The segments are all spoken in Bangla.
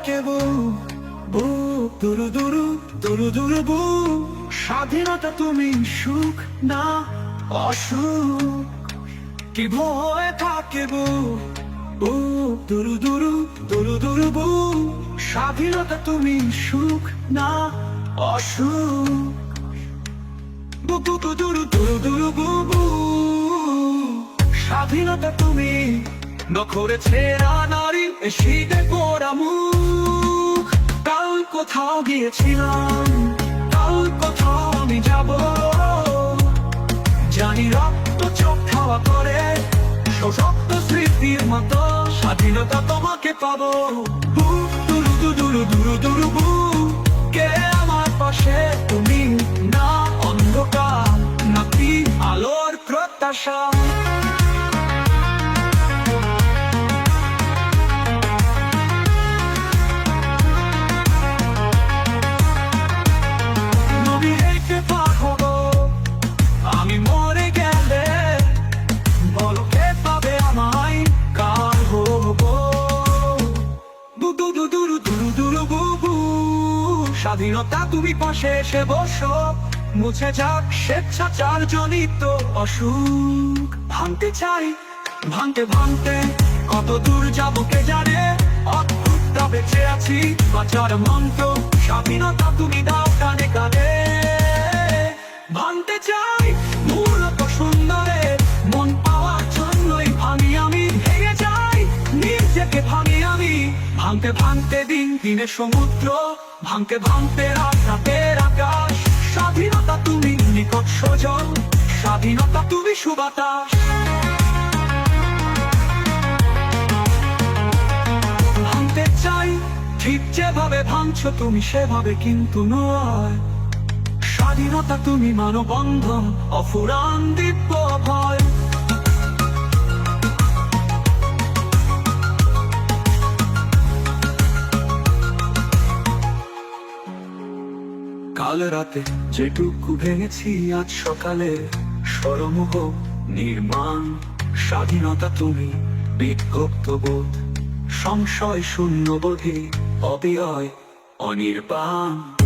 থাকে বু বু দুরু দুরু দুরু দুরু, বু। স্বাধীনতা তুমি সুখ না অসুখ। কি ভয় থাকে বু? বু, দুরু দুরু দুরু দুরু, বু। স্বাধীনতা তুমি সুখ না অসুখ। বু বু বু, দুরু দুরু দুরু, বু বু। স্বাধীনতা তুমি নখরে ছেঁড়া নারী শীতে পোড়া মুখ। কোথাও গিয়েছিলাম, কাল কোথাও আমি যাব। জানি রক্ত চোখ খাওয়া করে, সশক্ত স্মৃতির মতো স্বাধীনতা তোমাকে পাবো। দুরু দুরু দুরু দুরু বু কে আমার পাশে? তুমি না অন্ধকার নাকি আলোর প্রত্যাশা। এসে বসো, মুছে যাক স্বেচ্ছাচার জনিত অসুখ। ভাঙতে চাই, ভাঙতে ভাঙতে, কত দূর যাব কে জানে? অদ্ভুতটা বেঁচে আছি, বাঁচার মন্ত্র, স্বাধীনতা তুমি দাও কানে কানে। ভাঙতে চাই, মূলত সুন্দরে, মন পাওয়ার জন্যই ভাঙি আমি, ভেঙে যাই, নিজেকে ভাঙি আমি। ভাঙতে ভাঙতে দিন দিনে সমুদ্র, ভাঙতে ভাঙতে রাত রাতের আকাশ স্বাধীনতা তুমি নিকট সজল, স্বাধীনতা তুমি সুবাতাস। ভাঙতে চাই, ঠিক যেভাবে ভাঙছো তুমি সেভাবে কিন্তু নয়। স্বাধীনতা তুমি মানবন্ধন, অফুরান দিব্য ভয় কাল রাতে যেটুকু ভেঙেছি, আজ সকালে সরমুহ নির্মাণ। স্বাধীনতা তুমি বিক্ষুব্ধ বোধ, সংশয় শূন্য বোধে অবিয়য়, অনির্বাণ।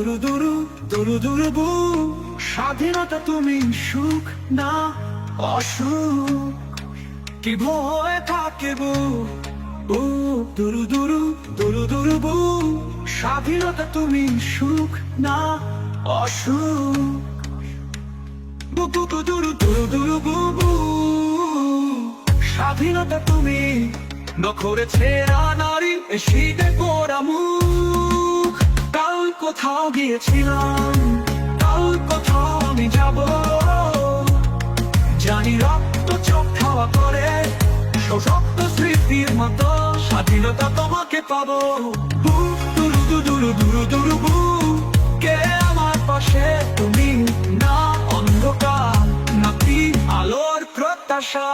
দুরু দুরু দুরু দুরু বু। স্বাধীনতা তুমি সুখ না অসুখ। কি ভয় থাকে বু? বু দুরু দুরু দুরু দুরু বু। স্বাধীনতা তুমি সুখ না অসুখ। বু বু বু দুরু দুরু দুরু বু বু। স্বাধীনতা তুমি নখরে ছেঁড়া নারী শীতে পোড়া মুখ কাল কোথাও গিয়েছিলাম, কাল কোথাও আমি যাব। জানি রক্ত চোখ খাওয়া করে সশক্ত স্মৃতির মতো স্বাধীনতা তোমাকে পাবো। দুরু দুরু দুরু দুরু কে আমার পাশে? তুমি না অন্ধকার নাকি আলোর প্রত্যাশা।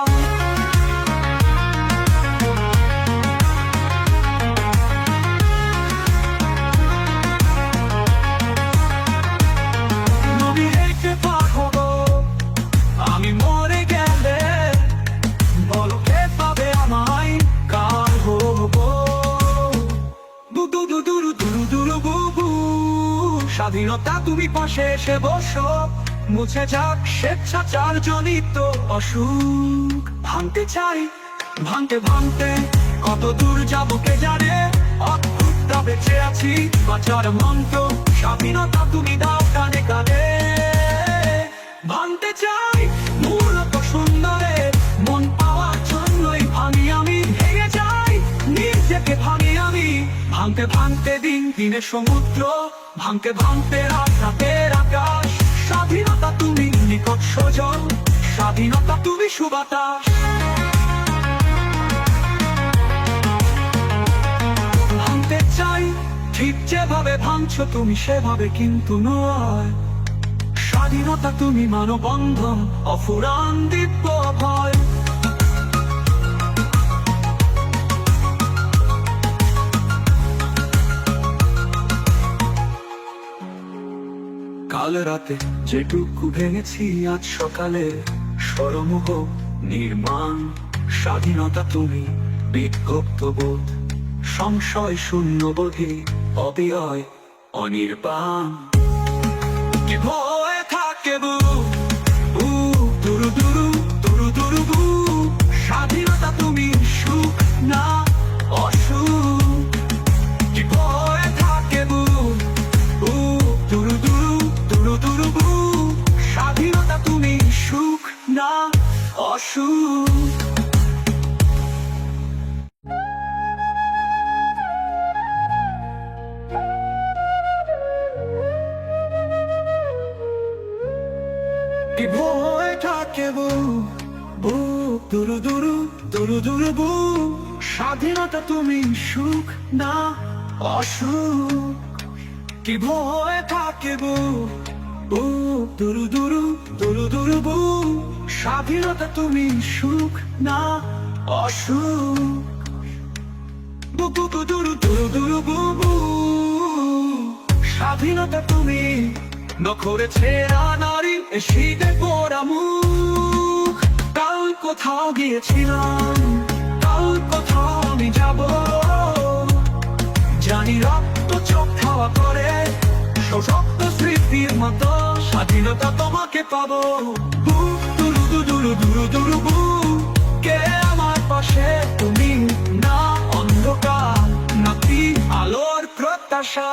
এসে বসো, মুছে যাক স্বেচ্ছাচার জনিত অসুখ। ভাঙতে চাই, ভাঙতে ভাঙতে, কত দূর যাব কে জানে? অদ্ভুতটা বেঁচে আছি, বাঁচার মন্ত্র, স্বাধীনতা তুমি দাও কানে কানে। ভাঙতে চাই ভাঙতে ভাঙতে দিন দিনে সমুদ্র, ভাঙতে ভাঙতে রাত রাতের আকাশ। স্বাধীনতা তুমি নিকট সজন স্বাধীনতা তুমি সুবাতাস। ভাঙতে চাই, ঠিক যেভাবে ভাঙছো তুমি সেভাবে কিন্তু নয়। স্বাধীনতা তুমি মানবন্ধন, অফুরান দিব্য ভয় কাল রাতে যেটুকু ভেঙেছি, আজ সকালে সরমুখ নির্মাণ। স্বাধীনতা তুমি বিক্ষুব্ধ বোধ, সংশয় শূন্য বোধে অবিয়য়, অনির্বাণ। দুরু দুরু দুরু দুরু বু স্বাধীনতা তুমি সুখ না অসুখ। কি ভয় থাকে বু দুরু দুরু দুরু দুরু বু স্বাধীনতা তুমি সুখ না অসুখ। বু বু বু দুরু দুরু দুরু বু বু স্বাধীনতা তুমি নখরে ছেঁড়া নারী শীতে পড়া মুখ কোথাও গিয়েছিলাম, কাল কোথাও আমি যাব। জানি রক্ত চোখ খাওয়া করে সশক্ত স্মৃতির মতো স্বাধীনতা তোমাকে পাবো। দুরু দুরু দুরু দুরু বু কে আমার পাশে? তুমি না অন্ধকার নাকি আলোর প্রত্যাশা।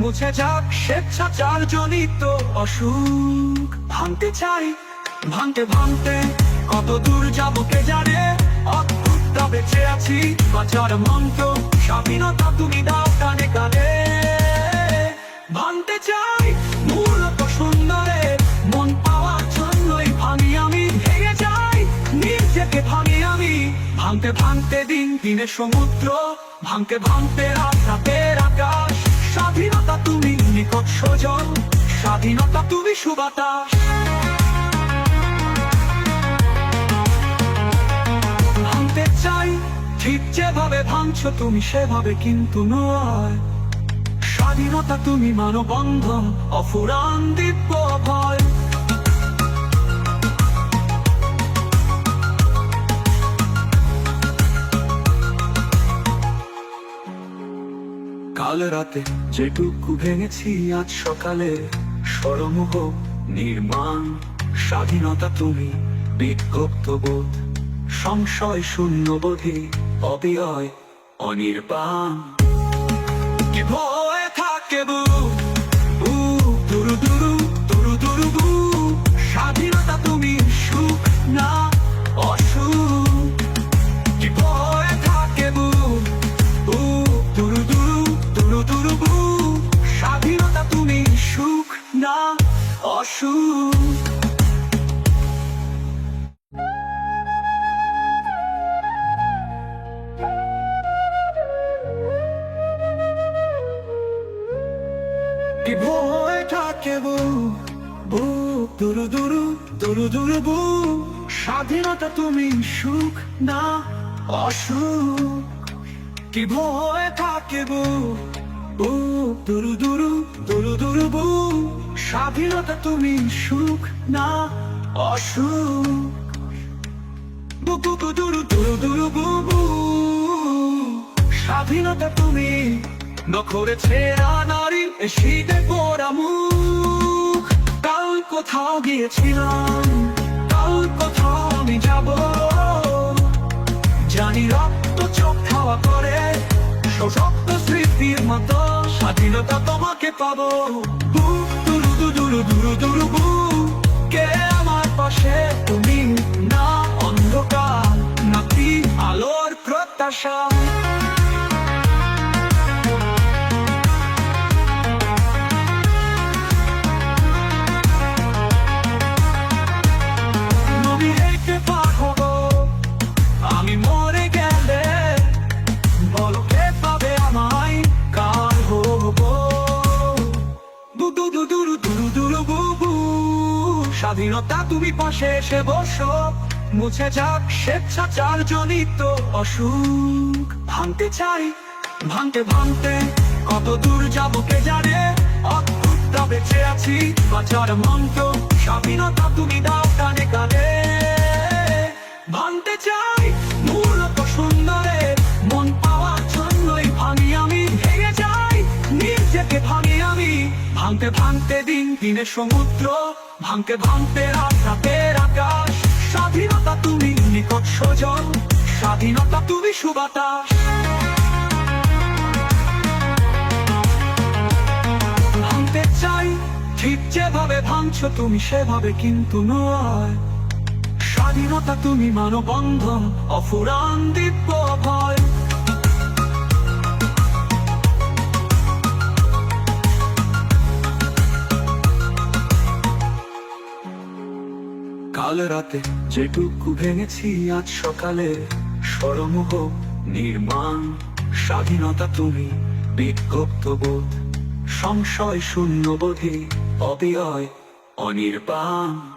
মুছে যাক স্বেচ্ছাচার জনিত অসুখ। ভাঙতে চাই, ভাঙতে ভাঙতে কত দূর যাব কে জানে? অদ্ভুতটা বেঁচে আছি, বাঁচার মন্ত্র, স্বাধীনতা তুমি দাও কানে কানে। ভাঙতে চাই, মূলত সুন্দরে, মন পাওয়ার জন্যই ভাঙি আমি, ভেঙে যাই, নিজেকে ভাঙি আমি। ভাঙতে ভাঙতে দিন, দিনে সমুদ্র, ভাঙতে ভাঙতে রাত রাতের স্বাধীনতা তুমি নিকট সজন স্বাধীনতা তুমি সুবাতাস। ভাঙতে চাই, ঠিক যেভাবে ভাঙছ তুমি সেভাবে কিন্তু নয়। স্বাধীনতা তুমি মানবন্ধন, অফুরান দিব্য ভয় কাল রাতে যেটুকু ভেঙেছি আজ সকালে সরমুখ নির্মাণ, স্বাধীনতা তুমি, বিক্ষুব্ধ বোধ, সংশয় শূন্য বোধে, অবিয়য়, অনির্বাণ। দুরু দুরু দুরু দুরু বু। স্বাধীনতা তুমি সুখ না অসুখ। কি ভয় থাকে বু? দুরু দুরু দুরু দুরু বু। স্বাধীনতা তুমি সুখ না অসুখ। বু বু বু, দুরু দুরু দুরু বু বু। স্বাধীনতা তুমি নখরে ছেঁড়া নারী শীতে পড়া মুখ কোথাও গিয়েছিলাম, কাল কোথাও আমি যাব। জানি রক্ত চোখ হাওয়া করে সশক্ত স্মৃতির মতো স্বাধীনতা তোমাকে পাবো। দুরু দুরু দুরু দুরু কে আমার পাশে? তুমি না অন্ধকার নাকি আলোর প্রত্যাশা। এসে বসো মুছে যাক স্বেচ্ছাচার জনিত অসুখ। ভাঙতে চাই, ভাঙতে ভাঙতে কত দূর যাব কে জানে? বেঁচে আছি, বাঁচার মন্ত্র, স্বাধীনতা তুমি দাও কানে কানে। ভাঙতে চাই, মূলত সুন্দরে, মন পাওয়ার জন্যই ভাঙি আমি, ভেঙে যাই, নিজেকে ভাঙি আমি। ভাঙতে ভাঙতে দিন দিনে সমুদ্র, ভাঙতে ভাঙতে রাত রাতের আকাশ স্বাধীনতা তুমি নিকট সজন স্বাধীনতা তুমি সুবাতাস। ভাঙতে চাই, ঠিক যেভাবে ভাঙছ তুমি সেভাবে কিন্তু নয়। স্বাধীনতা তুমি মানবন্ধন, অফুরান দিব্য ভয় কাল রাতে যেটুকু ভেঙেছি, আজ সকালে সরমুখ নির্মাণ, স্বাধীনতা তুমি বিক্ষোভ বোধ, সংশয় শূন্য বোধে, অবিয়য়, অনির্বাণ।